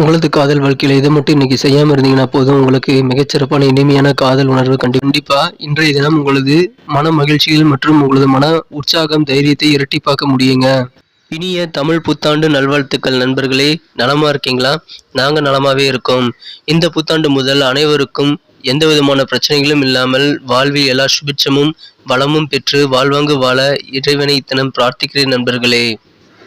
உங்களது காதல் வாழ்க்கையில் இதை மட்டும் இன்னைக்கு செய்யாம இருந்தீங்கன்னா போதும். உங்களுக்கு மிகச்சிறப்பான இனிமையான காதல் உணர்வு கண்டி- கண்டிப்பா இன்றைய தினம் உங்களது மன மகிழ்ச்சிகள் மற்றும் உங்களது மன உற்சாகம் தைரியத்தை இரட்டிப்பாக்க முடியுங்க. இனிய தமிழ் புத்தாண்டு நல்வாழ்த்துக்கள் நண்பர்களே. நலமா இருக்கீங்களா? நாங்க நலமாவே இருக்கோம். இந்த புத்தாண்டு முதல் அனைவருக்கும் எந்த விதமான பிரச்சனைகளும் இல்லாமல் வாழ்வில் எல்லா சுபிட்சமும் வளமும் பெற்று வாழ்வாங்கு வாழ இறைவனை இத்தனம் பிரார்த்திக்கிறேன் நண்பர்களே.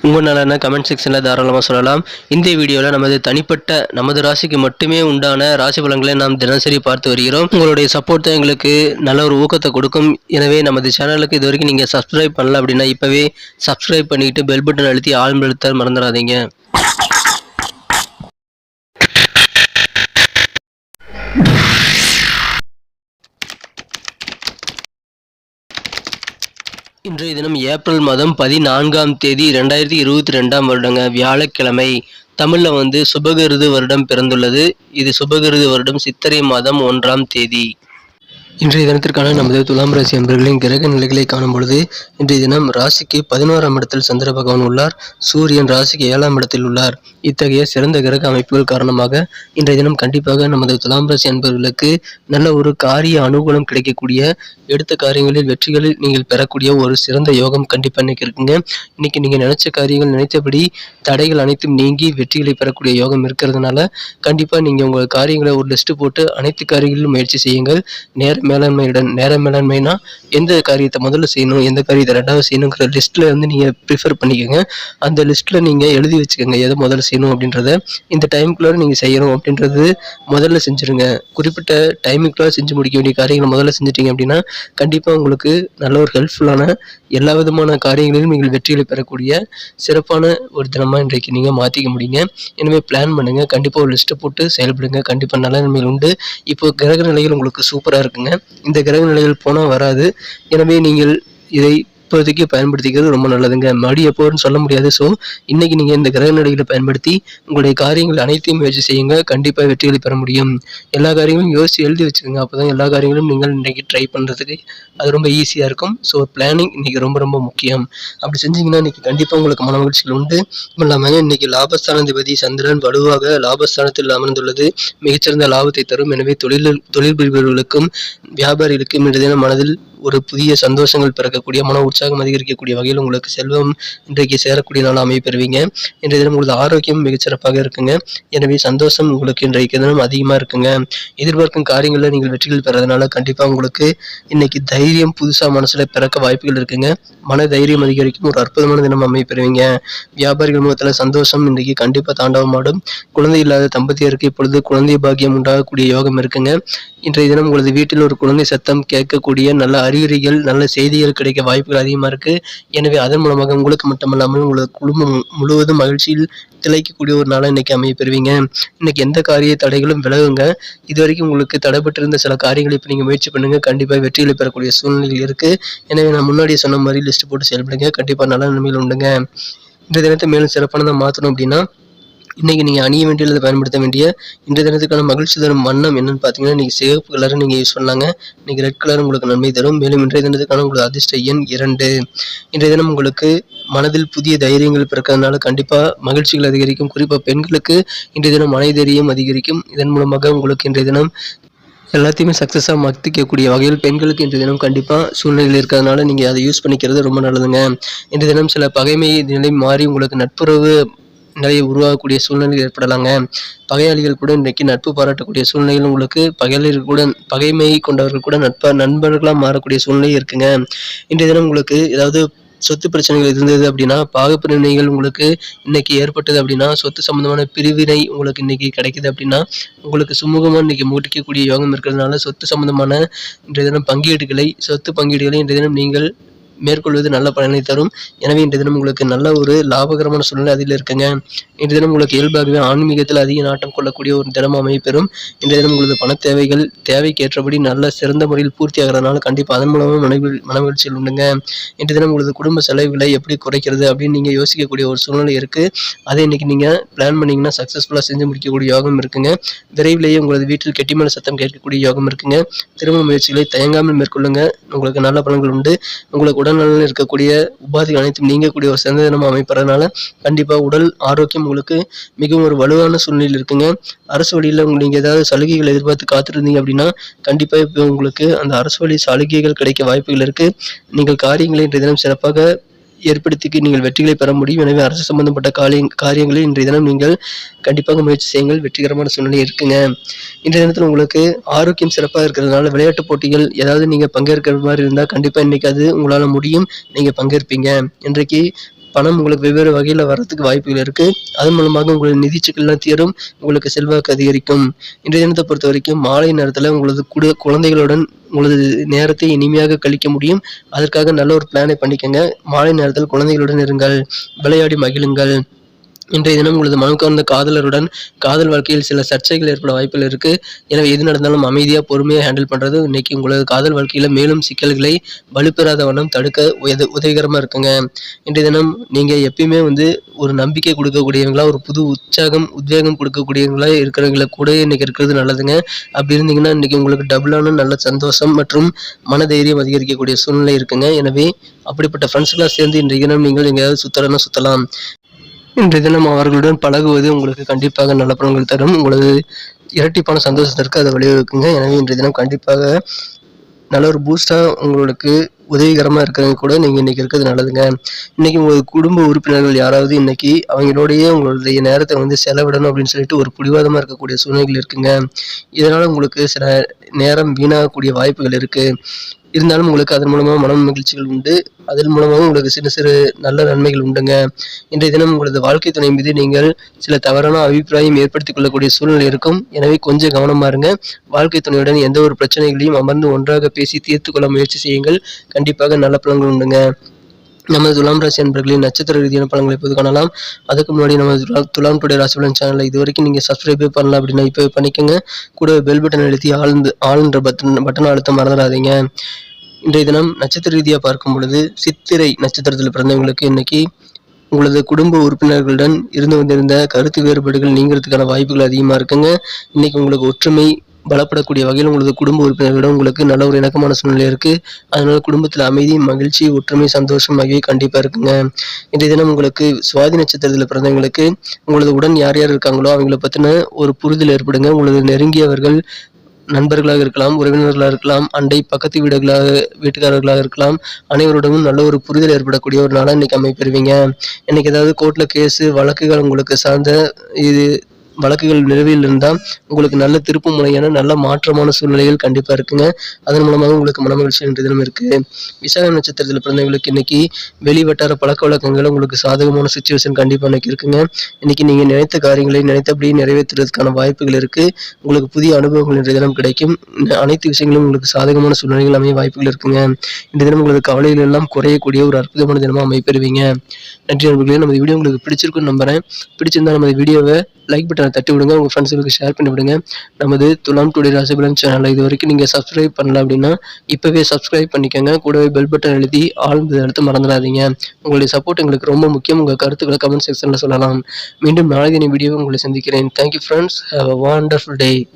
உங்கள் நலனை கமெண்ட் செக்ஷனில் தாராளமாக சொல்லலாம். இந்த வீடியோவில் நமது தனிப்பட்ட நமது ராசிக்கு மட்டுமே உண்டான ராசி பலன்களை நாம் தினசரி பார்த்து வருகிறோம். உங்களுடைய சப்போர்ட் தான் எங்களுக்கு நல்ல ஒரு ஊக்கத்தை கொடுக்கும். எனவே நமது சேனலுக்கு இது வரைக்கும் நீங்கள் சப்ஸ்கிரைப் பண்ணல அப்படின்னா இப்போவே சப்ஸ்கிரைப் பண்ணிக்கிட்டு பெல் பட்டன் அழுத்தி ஆழ்ந்து அழுத்த மறந்துடாதீங்க. இன்றைய தினம் ஏப்ரல் மாதம் பதினான்காம் தேதி ரெண்டாயிரத்தி இருபத்தி ரெண்டாம் வருடங்க வியாழக்கிழமை தமிழில் வந்து சுபகிருது வருடம் பிறந்துள்ளது. இது சுபகிருது வருடம் சித்திரை மாதம் ஒன்றாம் தேதி. இன்றைய தினத்திற்கான நமது துலாம் ராசி அன்பர்களின் கிரக நிலைகளை காணும் பொழுது இன்றைய தினம் ராசிக்கு பதினோராம் இடத்தில் சந்திர பகவான் உள்ளார். சூரியன் ராசிக்கு ஏழாம் இடத்தில் உள்ளார். இத்தகைய சிறந்த கிரக அமைப்புகள் காரணமாக இன்றைய தினம் கண்டிப்பாக நமது துலாம் ராசி அன்பர்களுக்கு நல்ல ஒரு காரிய அனுகூலம் கிடைக்கக்கூடிய எடுத்த காரியங்களில் வெற்றிகளில் நீங்கள் பெறக்கூடிய ஒரு சிறந்த யோகம் கண்டிப்பாக இன்னைக்கு இருக்குங்க. இன்னைக்கு நீங்கள் நினைச்ச காரியங்கள் நினைத்தபடி தடைகள் அனைத்தும் நீங்கி வெற்றிகளை பெறக்கூடிய யோகம் இருக்கிறதுனால கண்டிப்பாக நீங்கள் உங்கள் காரியங்களை ஒரு லிஸ்ட் போட்டு அனைத்து காரியங்களிலும் முயற்சி செய்யுங்கள். நேரம் மேலாண்மையுடன் நேர மேலாண்மைனா எந்த காரியத்தை முதல்ல செய்யணும் எந்த காரியத்தை ரெண்டாவது செய்யணுங்கிற லிஸ்ட்டில் வந்து நீங்கள் ப்ரிஃபர் பண்ணிக்கோங்க. அந்த லிஸ்ட்டில் நீங்கள் எழுதி வச்சுக்கோங்க எதை முதல்ல செய்யணும் அப்படின்றத. இந்த டைமுக்குள்ளே நீங்கள் செய்யணும் அப்படின்றது முதல்ல செஞ்சுருங்க. குறிப்பிட்ட டைமுக்குள்ளே செஞ்சு முடிக்க வேண்டிய காரியங்களை முதல்ல செஞ்சிட்டிங்க அப்படின்னா கண்டிப்பாக உங்களுக்கு நல்ல ஒரு ஹெல்ப்ஃபுல்லான எல்லா விதமான காரியங்களிலும் நீங்கள் வெற்றிகளை பெறக்கூடிய சிறப்பான ஒரு தினமாக இன்றைக்கு நீங்கள் மாற்றிக்க முடியுங்க. எனவே பிளான் பண்ணுங்கள் கண்டிப்பாக ஒரு லிஸ்ட்டை போட்டு செயல்படுங்க. கண்டிப்பாக நல்ல நன்மைகள் உண்டு. இப்போ கிரக நிலைகள் உங்களுக்கு சூப்பராக இருக்குங்க. இந்த கிரக நிலைகள் போனால் வராது. எனவே நீங்கள் இதை இப்போதைக்கு பயன்படுத்திக்கிறது ரொம்ப நல்லதுங்க. மடி எப்போன்னு சொல்ல முடியாது. ஸோ இன்னைக்கு நீங்கள் இந்த கிரக நிலைகளை பயன்படுத்தி உங்களுடைய காரியங்கள் அனைத்தையும் முயற்சி செய்யுங்க. கண்டிப்பாக வெற்றிகளை பெற முடியும். எல்லா காரியங்களும் யோசித்து எழுதி வச்சுக்கோங்க அப்போ தான் எல்லா காரியங்களும் நீங்கள் இன்றைக்கி ட்ரை பண்ணுறதுக்கு அது ரொம்ப ஈஸியாக இருக்கும். ஸோ பிளானிங் இன்றைக்கி ரொம்ப ரொம்ப முக்கியம். அப்படி செஞ்சீங்கன்னா இன்றைக்கி கண்டிப்பாக உங்களுக்கு மன மகிழ்ச்சிகள் உண்டு. இல்லாமல் இன்னைக்கு லாபஸ்தானாதிபதி சந்திரன் வலுவாக லாபஸ்தானத்தில் அமர்ந்துள்ளது. மிகச்சிறந்த லாபத்தை தரும். எனவே தொழில் தொழில் புரிபவர்களுக்கும் வியாபாரிகளுக்கும் இன்றைய தினம் மனதில் ஒரு புதிய சந்தோஷங்கள் பிறக்கக்கூடிய மன உற்சாகம் அதிகரிக்கக்கூடிய வகையில் உங்களுக்கு செல்வம் இன்றைக்கு சேரக்கூடிய நாள் அமைய பெறுவீங்க இன்றைய தினம் உங்களது ஆரோக்கியம் மிகச்சிறப்பாக இருக்குங்க. எனவே சந்தோஷம் உங்களுக்கு இன்றைக்கு தினம் அதிகமாக இருக்குங்க. எதிர்பார்க்கும் காரியங்களில் நீங்கள் வெற்றிகள் பெறதுனால கண்டிப்பாக உங்களுக்கு இன்னைக்கு தைரியம் புதுசாக மனசில் பிறக்க வாய்ப்புகள் இருக்குங்க. மன தைரியம் அதிகரிக்கும் ஒரு அற்புதமான தினம் அமைய பெறுவீங்க வியாபாரிகள் முகத்தில் சந்தோஷம் இன்றைக்கு கண்டிப்பாக தாண்டவமாடும் குழந்தை இல்லாத தம்பதியருக்கு இப்பொழுது குழந்தை பாக்கியம் உண்டாகக்கூடிய யோகம் இருக்குங்க. இன்றைய தினம் உங்களது வீட்டில் ஒரு குழந்தை சத்தம் கேட்கக்கூடிய நல்ல அறிகுறிகள் நல்ல செய்திகள் கிடைக்க வாய்ப்புகள் அதிகமாக இருக்குது எனவே அதன் மூலமாக உங்களுக்கு மட்டுமல்லாமல் உங்களது குடும்பம் முழுவதும் மகிழ்ச்சியில் திளைக்கக்கூடிய ஒரு நாளாக இன்றைக்கி அமைய பெறுவீங்க. இன்னைக்கு எந்த காரிய தடைகளும் விலகுங்க. இது வரைக்கும் உங்களுக்கு தடைப்பட்டிருந்த சில காரியங்களை இப்போ நீங்கள் முயற்சி பண்ணுங்கள் கண்டிப்பாக வெற்றிகளை பெறக்கூடிய சூழ்நிலைகள் இருக்குது எனவே நான் முன்னாடியே சொன்ன மாதிரி லிஸ்ட் போட்டு செயல்படுங்க. கண்டிப்பாக நல்ல நன்மைகள் உண்டுங்க. இந்த தினத்தை மேலும் சிறப்பானதாக மாற்றணும் அப்படின்னா இன்றைக்கி நீங்கள் அணிய வேண்டிய அல்லது பயன்படுத்த வேண்டிய இன்றைய தினத்துக்கான மகிழ்ச்சி தரும் வண்ணம் என்னென்னு பார்த்தீங்கன்னா இன்றைக்கி சிவப்பு கலரை நீங்கள் யூஸ் பண்ணாங்க. இன்றைக்கி ரெட் கலர் உங்களுக்கு நன்மை தரும். மேலும் இன்றைய தினத்துக்கான உங்களுக்கு அதிர்ஷ்ட எண் இரண்டு. இன்றைய தினம் உங்களுக்கு மனதில் புதிய தைரியங்கள் பிறக்கிறதுனால கண்டிப்பாக மகிழ்ச்சிகள் அதிகரிக்கும். குறிப்பாக பெண்களுக்கு இன்றைய தினம் மனை தைரியம் அதிகரிக்கும். இதன் மூலமாக உங்களுக்கு இன்றைய தினம் எல்லாத்தையுமே சக்ஸஸாக மத்திக்கக்கூடிய வகையில் பெண்களுக்கு இன்றைய தினம் கண்டிப்பாக சூழ்நிலையில் இருக்கிறதுனால நீங்கள் அதை யூஸ் பண்ணிக்கிறது ரொம்ப நல்லதுங்க. இன்றைய தினம் சில பகைமை நிலை மாறி உங்களுக்கு நட்புறவு நிறைய உருவாகக்கூடிய சூழ்நிலை ஏற்படலாங்க. பகையாளிகள் கூட இன்றைக்கு நட்பு பாராட்டக்கூடிய சூழ்நிலைகள் உங்களுக்கு பகையாளிகள் கூட பகைமையை கொண்டவர்கள் கூட நட்பா நண்பர்களாக மாறக்கூடிய சூழ்நிலை இருக்குங்க. இன்றைய தினம் உங்களுக்கு ஏதாவது சொத்து பிரச்சனைகள் இருந்தது அப்படின்னா பாகப்பிரிவினைகள் உங்களுக்கு இன்னைக்கு ஏற்பட்டது அப்படின்னா சொத்து சம்பந்தமான பிரிவினை உங்களுக்கு இன்னைக்கு கிடைக்குது அப்படின்னா உங்களுக்கு சுமூகமாக இன்னைக்கு முடிக்கக்கூடிய யோகம் இருக்கிறதுனால சொத்து சம்பந்தமான இன்றைய தினம் பங்கீடுகளை சொத்து பங்கீடுகளை இன்றைய தினம் நீங்கள் மேற்கொள்வது நல்ல பலனை தரும். எனவே இன்றைய தினம் உங்களுக்கு நல்ல ஒரு லாபகரமான சூழ்நிலை அதில் இருக்குங்க. இன்றைய தினம் உங்களுக்கு இயல்பாகவே ஆன்மீகத்தில் அதிக நாட்டம் கொள்ளக்கூடிய ஒரு தினம் அமைப்பெறும் இன்றைய தினம் உங்களது பண தேவைகள் தேவைக்கு ஏற்றபடி நல்ல சிறந்த முறையில் பூர்த்தி ஆகிறதுனால கண்டிப்பாக அதன் மூலமாக மனவில் மனவீழ்ச்சியில் உண்டுங்க. இன்றைய தினம் உங்களது குடும்ப செலவுகளை எப்படி குறைக்கிறது அப்படின்னு நீங்கள் யோசிக்கக்கூடிய ஒரு சூழ்நிலை இருக்குது அதை இன்னைக்கு நீங்கள் பிளான் பண்ணீங்கன்னா சக்ஸஸ்ஃபுல்லாக செஞ்சு முடிக்கக்கூடிய யோகம் இருக்குங்க. விரைவிலேயே உங்களது வீட்டில் கெட்டிமேல சத்தம் கேட்கக்கூடிய யோகம் இருக்குங்க. திருமண முயற்சிகளை தயங்காமல் மேற்கொள்ளுங்க. உங்களுக்கு நல்ல பலன்கள் உண்டு. உங்களுக்கு உடல் உடல்நலனில் இருக்கக்கூடிய உபாதிகள் அனைத்தும் நீங்கக்கூடிய ஒரு சிறந்த தினமாக அமைப்பறதுனால கண்டிப்பாக உடல் ஆரோக்கியம் உங்களுக்கு மிகவும் ஒரு வலுவான சூழ்நிலையில் இருக்குங்க. அரசு வழியில் நீங்கள் ஏதாவது சலுகைகள் எதிர்பார்த்து காத்திருந்தீங்க அப்படின்னா கண்டிப்பாக இப்போ உங்களுக்கு அந்த அரசு வழி சலுகைகள் கிடைக்க வாய்ப்புகள் இருக்குது நீங்கள் காரியங்களை இன்றைய தினம் சிறப்பாக ஏற்படுத்தி நீங்கள் வெற்றிகளை பெற முடியும். எனவே அரசு சம்பந்தப்பட்ட காரிய காரியங்களில் இன்றைய தினம் நீங்கள் கண்டிப்பாக முயற்சி செய்யுங்கள். வெற்றிகரமான சூழ்நிலை இருக்குங்க. இன்றைய தினத்தில் உங்களுக்கு ஆரோக்கியம் சிறப்பாக இருக்கிறதுனால விளையாட்டு போட்டிகள் ஏதாவது நீங்கள் பங்கேற்கிற மாதிரி இருந்தால் கண்டிப்பாக இன்றைக்கி அது உங்களால் முடியும். நீங்கள் பங்கேற்பீங்க. இன்றைக்கு பணம் உங்களுக்கு வெவ்வேறு வகையில் வரத்துக்கு வாய்ப்புகள் இருக்குது அதன் மூலமாக உங்களது நிதி சிக்கல்லாம் தீரும் உங்களுக்கு செல்வாக்கு அதிகரிக்கும். இன்றைய தினத்தை பொறுத்த வரைக்கும் மாலை நேரத்தில் உங்களது குடு குழந்தைகளுடன் உங்களது நேரத்தை இனிமையாக கழிக்க முடியும். அதற்காக நல்ல ஒரு பிளானை பண்ணிக்கோங்க. மாலை நேரத்தில் குழந்தைகளுடன் இருங்கள். விளையாடி மகிழுங்கள். இன்றைய தினம் உங்களது மனம் காதலருடன் காதல் வாழ்க்கையில் சில சர்ச்சைகள் ஏற்பட வாய்ப்புகள் இருக்குது எனவே எது நடந்தாலும் அமைதியாக பொறுமையாக ஹேண்டில் பண்ணுறது இன்றைக்கி உங்களது காதல் வாழ்க்கையில் மேலும் சிக்கல்களை வலுப்பெறாத வண்ணம் தடுக்க உத உதவிகரமாக இருக்குங்க. இன்றைய தினம் நீங்கள் எப்பயுமே வந்து ஒரு நம்பிக்கை கொடுக்கக்கூடியவங்களா ஒரு புது உற்சாகம் உத்வேகம் கொடுக்கக்கூடியவங்களா இருக்கிறவங்கள கூட இன்றைக்கி இருக்கிறது நல்லதுங்க. அப்படி இருந்தீங்கன்னா இன்றைக்கி உங்களுக்கு டபுளான நல்ல சந்தோஷம் மற்றும் மனதைரியம் அதிகரிக்கக்கூடிய சூழ்நிலை இருக்குங்க. எனவே அப்படிப்பட்ட ஃப்ரெண்ட்ஸ்களாக சேர்ந்து இன்றைய தினம் நீங்கள் எங்கேயாவது சுத்தலன்னா சுற்றலாம் இன்றைய தினம் அவர்களுடன் பழகுவது உங்களுக்கு கண்டிப்பாக நல்ல பலன்கள் தரும். உங்களது இரட்டிப்பான சந்தோஷத்திற்கு அதை வழிவகுக்குங்க. எனவே இன்றைய தினம் கண்டிப்பாக நல்ல ஒரு பூஸ்டாக உங்களுக்கு உதவிகரமாக இருக்கிறவங்க கூட நீங்கள் இன்றைக்கி இருக்கிறது நல்லதுங்க. இன்றைக்கி உங்களது குடும்ப உறுப்பினர்கள் யாராவது இன்றைக்கி அவங்களோடையே உங்களுடைய நேரத்தை வந்து செலவிடணும் அப்படின்னு சொல்லிட்டு ஒரு பிடிவாதமாக இருக்கக்கூடிய சூழ்நிலைகள் இருக்குங்க. இதனால் உங்களுக்கு சில நேரம் வீணாகக்கூடிய வாய்ப்புகள் இருக்குது இருந்தாலும் உங்களுக்கு அதன் மூலமாக மன மகிழ்ச்சிகள் உண்டு. அதன் மூலமாக உங்களுக்கு சிறு சிறு நல்ல நன்மைகள் உண்டுங்க. இன்றைய தினம் உங்களது வாழ்க்கை துணை மீது நீங்கள் சில தவறான அபிப்பிராயம் ஏற்படுத்திக் கொள்ளக்கூடிய சூழ்நிலை இருக்கும். எனவே கொஞ்சம் கவனமா இருங்க. வாழ்க்கை துணையுடன் எந்த ஒரு பிரச்சனைகளையும் அமர்ந்து ஒன்றாக பேசி தீர்த்து கொள்ள முயற்சி செய்யுங்கள். கண்டிப்பாக நல்ல பலன்கள் உண்டுங்க. நமது துலாம் ராசி அன்பர்களின் நட்சத்திர ரீதியான பலன்களை இப்போது காணலாம். அதுக்கு முன்னாடி நம்ம துலாம் டுடே ராசி பலன் சேனலை இது வரைக்கும் நீங்கள் சப்ஸ்கிரைபே பண்ணலாம் அப்படின்னா இப்போ பண்ணிக்கோங்க. கூட பெல் பட்டன் அழுத்தி ஆழ்ந்து ஆளுன்ற பட்டன் பட்டன் அழுத்த மறந்துடாதீங்க. இன்றைய தினம் நட்சத்திர ரீதியாக பார்க்கும் பொழுது சித்திரை நட்சத்திரத்தில் பிறந்தவங்களுக்கு இன்னைக்கு உங்களது குடும்ப உறுப்பினர்களுடன் இருந்து வந்திருந்த கருத்து வேறுபாடுகள் நீங்கிறதுக்கான வாய்ப்புகள் அதிகமாக இருக்குங்க. இன்னைக்கு உங்களுக்கு ஒற்றுமை பலப்படக்கூடிய வகையில் உங்களது குடும்ப உறுப்பினர்களிடம் உங்களுக்கு நல்ல ஒரு இணக்கமான சூழ்நிலை இருக்குது அதனால் குடும்பத்தில் அமைதி மகிழ்ச்சி ஒற்றுமை சந்தோஷம் ஆகியவை கண்டிப்பாக இருக்குங்க. இன்றைய தினம் உங்களுக்கு சுவாதி நட்சத்திரத்தில் பிறந்தவங்களுக்கு உங்களது உடன் யார் யார் இருக்காங்களோ அவங்கள பற்றின ஒரு புரிதல் ஏற்படுங்க. உங்களது நெருங்கியவர்கள் நண்பர்களாக இருக்கலாம் உறவினர்களாக இருக்கலாம் அண்டை பக்கத்து வீடுகளாக வீட்டுக்காரர்களாக இருக்கலாம் அனைவருடனும் நல்ல ஒரு புரிதல் ஏற்படக்கூடிய ஒரு நாளாக இன்னைக்கு அமைப்பெறுவீங்க. இன்னைக்கு ஏதாவது கோர்ட்டில் கேஸு வழக்குகள் உங்களுக்கு சார்ந்த இது வழக்குகள் நிலுவையில் இருந்தால் உங்களுக்கு நல்ல திருப்பு முறையான நல்ல மாற்றமான சூழ்நிலைகள் கண்டிப்பாக இருக்குங்க. அதன் மூலமாக உங்களுக்கு மனமகிழ்ச்சி என்ற தினம் இருக்குது விசாக நட்சத்திரத்தில் பிறந்தவங்களுக்கு இன்னைக்கு வெளி வட்டார பழக்க வழக்கங்கள் உங்களுக்கு சாதகமான சுச்சுவேஷன் கண்டிப்பாக இன்னைக்கு இருக்குங்க. இன்னைக்கு நீங்கள் நினைத்த காரியங்களை நினைத்தபடியே நிறைவேற்றுறதுக்கான வாய்ப்புகள் இருக்குது உங்களுக்கு புதிய அனுபவங்கள் இன்றைய தினம் கிடைக்கும். அனைத்து விஷயங்களும் உங்களுக்கு சாதகமான சூழ்நிலைகள் அமைய வாய்ப்புகள் இருக்குங்க. இந்த தினம் உங்களுக்கு கவலைகள் எல்லாம் குறையக்கூடிய ஒரு அற்புதமான தினமாக அமைப்பெறுவீங்க. நன்றி நண்பர்களே நமது வீடியோ உங்களுக்கு பிடிச்சிருக்குன்னு நம்புறேன். பிடிச்சிருந்தா நமது வீடியோவை லைக் பட்டன் தட்டி விடுங்க. உங்கள் ஃப்ரெண்ட்ஸுகளுக்கு ஷேர் பண்ணி விடுங்க. நமது துலாம் டுடே ராசிபலன் சேனலில் இது வரைக்கும் நீங்கள் சப்ஸ்கிரைப் பண்ணல அப்படின்னா இப்போவே சப்ஸ்கிரைப் பண்ணிக்கோங்க. கூடவே பெல் பட்டன் எழுதி ஆழ்ந்து எடுத்து மறந்துடாதீங்க. உங்களுடைய சப்போர்ட் எங்களுக்கு ரொம்ப முக்கியம். உங்கள் கருத்துக்களை கமெண்ட் செக்ஷனில் சொல்லலாம். மீண்டும் நாளைக்கு வீடியோ உங்களை சந்திக்கிறேன். Thank you friends have a wonderful day